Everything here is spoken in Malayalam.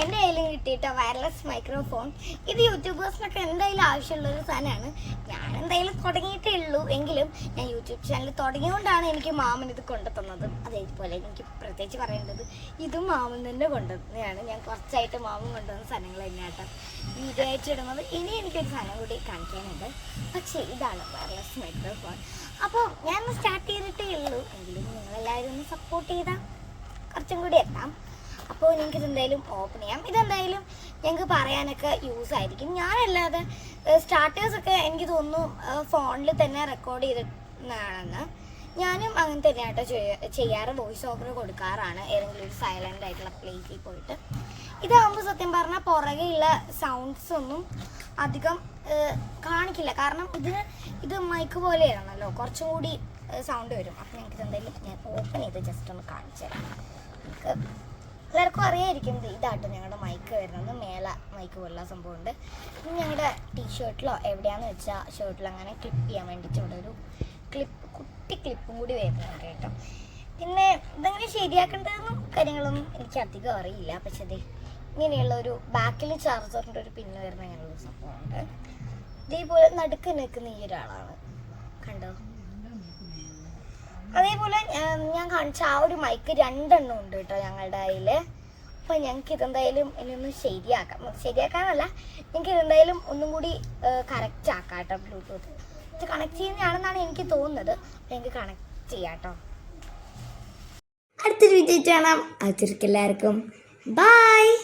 എന്റെ കയ്യിലും കിട്ടിയിട്ട വയർലെസ് മൈക്രോഫോൺ ഇത് യൂട്യൂബേഴ്സിനൊക്കെ എന്തായാലും ആവശ്യമുള്ള ഒരു സാധനമാണ്. ഞാൻ എന്തായാലും തുടങ്ങിയിട്ടേ ഉള്ളൂ. എങ്കിലും ഞാൻ യൂട്യൂബ് ചാനൽ തുടങ്ങിയതുകൊണ്ടാണ് എനിക്ക് മാമൻ ഇത് കൊണ്ടുതന്നത്. അതേപോലെ എനിക്ക് പ്രത്യേകിച്ച് പറയേണ്ടത് ഇതും മാമൻ തന്നെ കൊണ്ടുവന്നതാണ് ഞാൻ കുറച്ചായിട്ട് മാമൻ കൊണ്ടുവന്ന സാധനങ്ങൾ തന്നെയാട്ടോ വീഡിയോ ആയിട്ട് ഇടുന്നത്. ഇനി എനിക്കൊരു സാധനം കൂടി കാണിക്കാനുണ്ട്. പക്ഷേ ഇതാണ് വയർലെസ് മൈക്രോഫോൺ അപ്പോൾ ഞാൻ സ്റ്റാർട്ട് ചെയ്തിട്ടേ ഉള്ളൂ. എങ്കിലും നിങ്ങളെല്ലാവരും ഒന്ന് സപ്പോർട്ട് ചെയ്താൽ കുറച്ചും കൂടി എത്താം. അപ്പോൾ നിങ്ങൾക്ക് ഇതെന്തായാലും ഓപ്പൺ ചെയ്യാം. ഇതെന്തായാലും ഞങ്ങൾക്ക് പറയാനൊക്കെ യൂസ് ആയിരിക്കും. ഞാനല്ലാതെ സ്റ്റാർട്ടേഴ്സൊക്കെ എനിക്ക് തോന്നുന്നു ഫോണിൽ തന്നെ റെക്കോർഡ് ചെയ്തിട്ടാണെന്ന് ഞാനും അങ്ങനെ തന്നെയാട്ടോ ചെയ്യാ ചെയ്യാറ്. വോയിസ് ഓവർ കൊടുക്കാറാണ്. ഏതെങ്കിലും ഒരു സൈലന്റ് ആയിട്ടുള്ള പ്ലേസിൽ പോയിട്ട്. ഇതാകുമ്പോൾ സത്യം പറഞ്ഞാൽ പുറകെയുള്ള സൗണ്ട്സ് ഒന്നും അധികം കാണിക്കില്ല. കാരണം ഇതിന് ഇത് മൈക്ക് പോലെയാണല്ലോ. കുറച്ചും കൂടി സൗണ്ട് വരും. അപ്പം ഞങ്ങൾക്ക് എന്തായാലും ഞാൻ ഓപ്പൺ ചെയ്ത് ജസ്റ്റ് ഒന്ന് കാണിച്ചു തരാം എല്ലാവർക്കും അറിയായിരിക്കും ഇത് ഇതാട്ടോ ഞങ്ങളുടെ മൈക്ക് വരുന്നത്. മേല മൈക്ക് പോലുള്ള സംഭവമുണ്ട്. ഇനി ഞങ്ങളുടെ ടീഷർട്ടിലോ എവിടെയാണെന്ന് വെച്ചാൽ ഷർട്ടിലോ അങ്ങനെ ക്ലിപ്പ് ചെയ്യാൻ വേണ്ടിയിട്ട് ഇവിടെ ഒരു ക്ലിപ്പ് കുട്ടി ക്ലിപ്പും കൂടി വരുന്നുണ്ട് കേട്ടോ. പിന്നെ ഇതെങ്ങനെ ശരിയാക്കേണ്ടതെന്നും കാര്യങ്ങളൊന്നും എനിക്ക് അധികം അറിയില്ല. പക്ഷെ അതെ ഇങ്ങനെയുള്ള ഒരു ബാക്കിൽ ചാർജറിന്റെ ഒരു പിന്ന് വരുന്ന അങ്ങനെയുള്ള സംഭവമുണ്ട്. ഇതേപോലെ നടുക്ക് നിൽക്കുന്ന ഈ ഒരാളാണ്. അതേപോലെ ഞാൻ കാണിച്ച ആ ഒരു മൈക്ക് രണ്ടെണ്ണം ഉണ്ട് കേട്ടോ ഞങ്ങളുടെ കയ്യിൽ അപ്പോൾ ഞങ്ങൾക്ക് ഇതെന്തായാലും ഇനി ഒന്ന് ശരിയാക്കാം. ശരിയാക്കാനല്ല ഞങ്ങൾക്ക് ഇതെന്തായാലും ഒന്നും കൂടി കറക്റ്റ് ആക്കാം കേട്ടോ ബ്ലൂടൂത്ത് ഇത് കണക്ട് ചെയ്യുന്നതാണെന്നാണ് എനിക്ക് തോന്നുന്നത്. ഞങ്ങൾക്ക് കണക്ട് ചെയ്യാം കേട്ടോ. അടുത്തൊരു വിജയിച്ച് കാണാം. അതിർക്കെല്ലാവർക്കും ബായ്